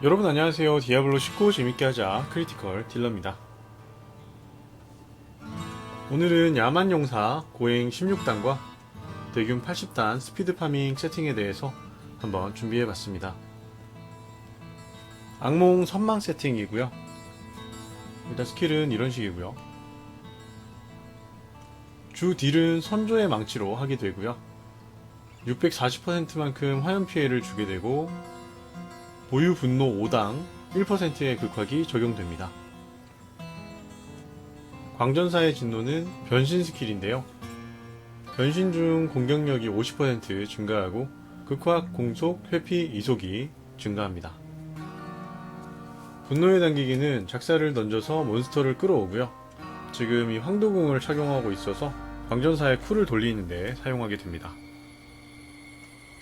여러분 안녕하세요. 디아블로 19 재밌게 하자 크리티컬 딜러입니다. 오늘은 야만 용사 고행 16단과 대균 80단 스피드 파밍 세팅에 대해서 한번 준비해 봤습니다. 악몽 선망 세팅이고요. 일단 스킬은 이런 식이고요. 주 딜은 선조의 망치로 하게 되고요. 640%만큼 화염 피해를 주게 되고 보유 분노 5당 1%의 극확이 적용됩니다. 광전사의 진노는 변신 스킬인데요. 변신 중 공격력이 50% 증가하고 극확, 공속, 회피, 이속이 증가합니다. 분노의 당기기는 작사를 던져서 몬스터를 끌어오고요. 지금 이 황도궁을 착용하고 있어서 광전사의 쿨을 돌리는데 사용하게 됩니다.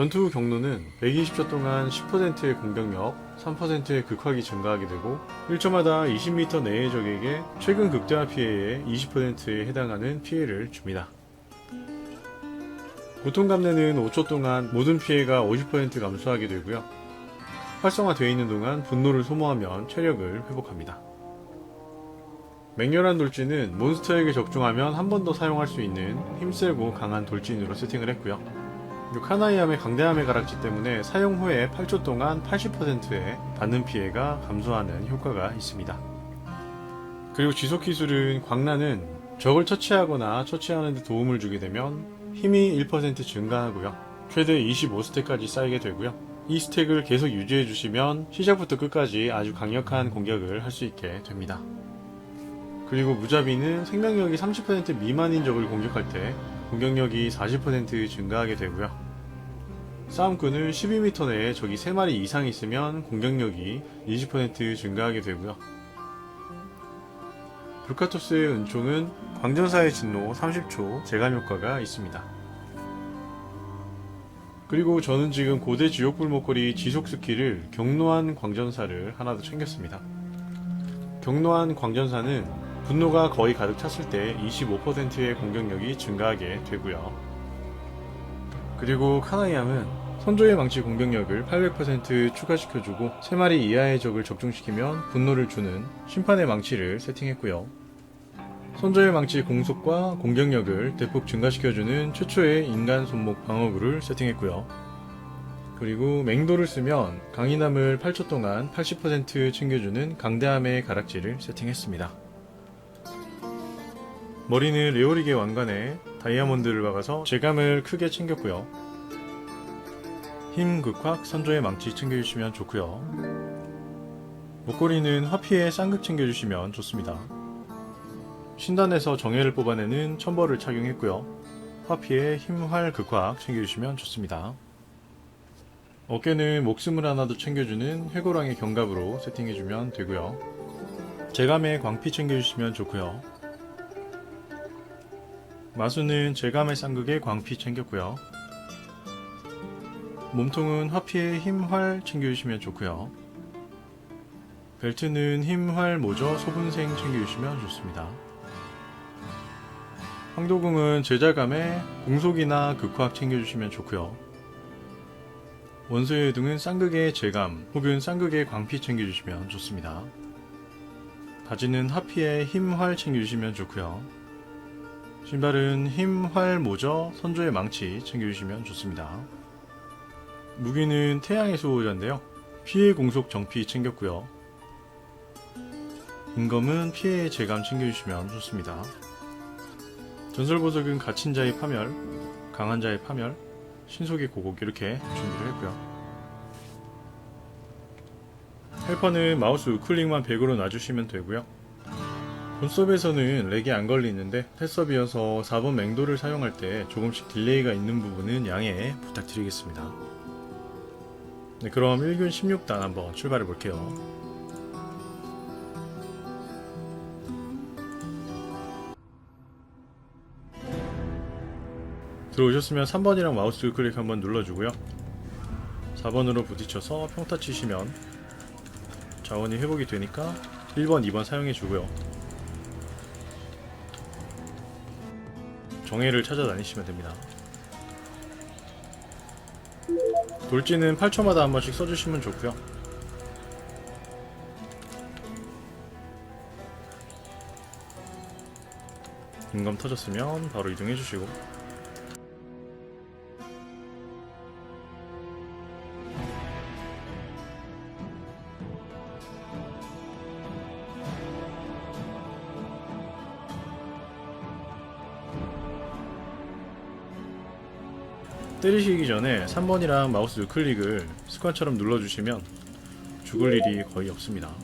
전투 후 경로는 120초 동안 10%의 공격력, 3%의 극확이 증가하게 되고 1초마다 20m 내의 적에게 최근 극대화 피해의 20%에 해당하는 피해를 줍니다. 고통 감내는 5초 동안 모든 피해가 50% 감소하게 되고요. 활성화되어 있는 동안 분노를 소모하면 체력을 회복합니다. 맹렬한 돌진은 몬스터에게 적중하면 한 번 더 사용할 수 있는 힘세고 강한 돌진으로 세팅을 했고요. 이 카나이암의 강대함의 가락지 때문에 사용 후에 8초 동안 80%의 받는 피해가 감소하는 효과가 있습니다. 그리고 지속 기술은 광란은 적을 처치하거나 처치하는 데 도움을 주게 되면 힘이 1% 증가하고요. 최대 25스택까지 쌓이게 되고요. 이 스택을 계속 유지해 주시면 시작부터 끝까지 아주 강력한 공격을 할 수 있게 됩니다. 그리고 무자비는 생명력이 30% 미만인 적을 공격할 때 공격력이 40% 증가하게 되고요. 싸움꾼은 12m 내에 적이 3마리 이상 있으면 공격력이 20% 증가하게 되고요. 불카토스의 은총은 광전사의 진노 30초 재감 효과가 있습니다. 그리고 저는 지금 고대 지옥불 목걸이 지속 스킬을 경로한 광전사를 하나 더 챙겼습니다. 경로한 광전사는 분노가 거의 가득 찼을 때 25%의 공격력이 증가하게 되고요. 그리고 카나이암은 선조의 망치 공격력을 800% 추가시켜주고 3마리 이하의 적을 적중시키면 분노를 주는 심판의 망치를 세팅했고요. 선조의 망치 공속과 공격력을 대폭 증가시켜주는 최초의 인간 손목 방어구를 세팅했고요. 그리고 맹도를 쓰면 강인함을 8초 동안 80% 챙겨주는 강대함의 가락지를 세팅했습니다. 머리는 레오릭의 왕관에 다이아몬드를 박아서 재감을 크게 챙겼고요. 힘 극확 선조의 망치 챙겨주시면 좋고요. 목걸이는 화피에 쌍극 챙겨주시면 좋습니다. 신단에서 정예를 뽑아내는 천벌을 착용했고요. 화피에 힘활 극확 챙겨주시면 좋습니다. 어깨는 목숨을 하나 더 챙겨주는 해고랑의 견갑으로 세팅해주면 되고요. 재감에 광피 챙겨주시면 좋고요. 마수는 재감의 쌍극에 광피 챙겼고요. 몸통은 화피에 힘활 챙겨주시면 좋고요. 벨트는 힘활 모저 소분생 챙겨주시면 좋습니다. 황도궁은 제자감에 공속이나 극확 챙겨주시면 좋고요. 원소의 등은 쌍극의 재감 혹은 쌍극의 광피 챙겨주시면 좋습니다. 바지는 하피에 힘활 챙겨주시면 좋고요. 신발은 힘, 활, 모저, 선조의 망치 챙겨주시면 좋습니다. 무기는 태양의 수호자인데요. 피해 공속 정피 챙겼고요. 임검은 피해 재감 챙겨주시면 좋습니다. 전설 보석은 갇힌 자의 파멸, 강한 자의 파멸, 신속의 고곡 이렇게 준비를 했고요. 헬퍼는 마우스 우클릭만 100으로 놔주시면 되고요. 본섭에서는 렉이 안 걸리는데 탭섭이어서 4번 맹도를 사용할 때 조금씩 딜레이가 있는 부분은 양해 부탁드리겠습니다. 네, 그럼 1균 16단 한번 출발해 볼게요. 들어오셨으면 3번이랑 마우스 클릭 한번 눌러주고요. 4번으로 부딪혀서 평타 치시면 자원이 회복이 되니까 1번, 2번 사용해 주고요. 정해를 찾아다니시면 됩니다. 돌진은 8초마다 한 번씩 써주시면 좋고요. 인감 터졌으면 바로 이동해주시고 때리시기 전에 3번이랑 마우스 우클릭을 습관처럼 눌러주시면 죽을 일이 거의 없습니다.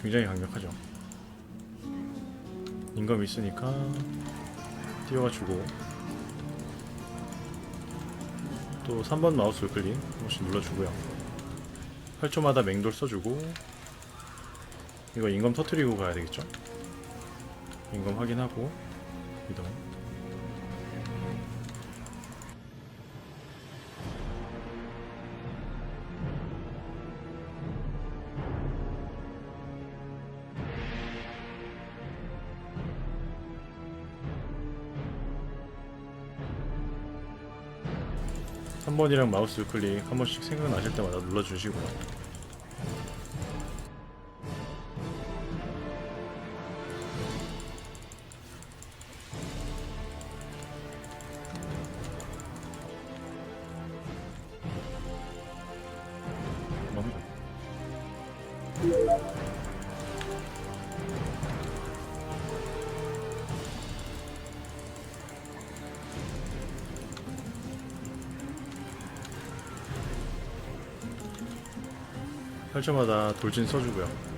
굉장히 강력하죠. 인검 있으니까 뛰어가 주고 또 3번 마우스 우클릭 한 번씩 눌러주고요. 8초마다 맹돌 써주고 이거 인검 터트리고 가야 되겠죠? 인검 확인하고 이동. 한 번이랑 마우스 클릭 한 번씩 생각나실 때마다 눌러주시고 펼쳐마다 돌진 써주고요.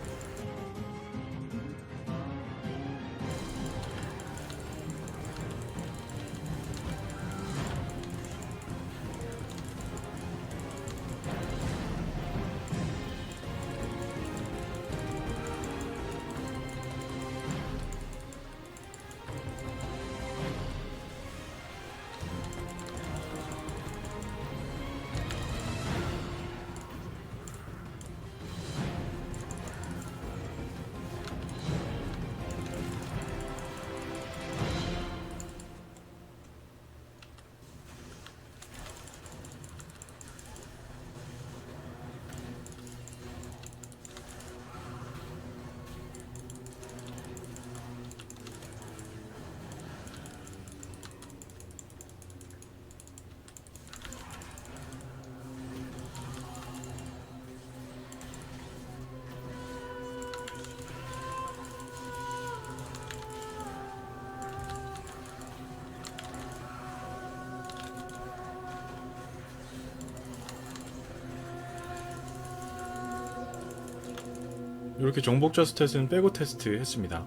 이렇게 정복자 스탯은 빼고 테스트 했습니다.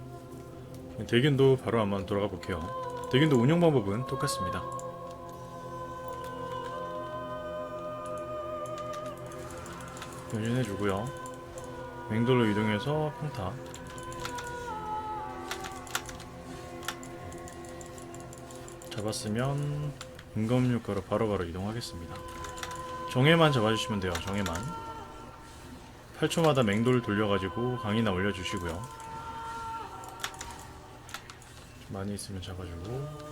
대균도 바로 한번 돌아가 볼게요. 대균도 운영 방법은 똑같습니다. 변신해주고요. 맹돌로 이동해서 평타. 잡았으면 인검 효과로 바로바로 이동하겠습니다. 정해만 잡아주시면 돼요. 정해만. 8초마다 맹돌 돌려가지고 강이나 올려주시고요. 좀 많이 있으면 잡아주고.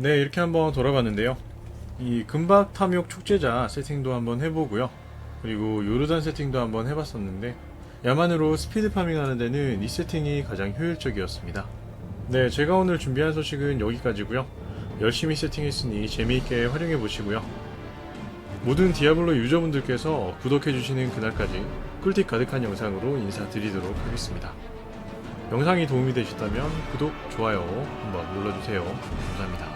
네, 이렇게 한번 돌아봤는데요. 이 금박 탐욕 축제자 세팅도 한번 해보고요. 그리고 요르단 세팅도 한번 해봤었는데 야만으로 스피드 파밍 하는 데는 이 세팅이 가장 효율적이었습니다. 네, 제가 오늘 준비한 소식은 여기까지고요. 열심히 세팅했으니 재미있게 활용해 보시고요. 모든 디아블로 유저분들께서 구독해주시는 그날까지 꿀팁 가득한 영상으로 인사드리도록 하겠습니다. 영상이 도움이 되셨다면 구독, 좋아요 한번 눌러주세요. 감사합니다.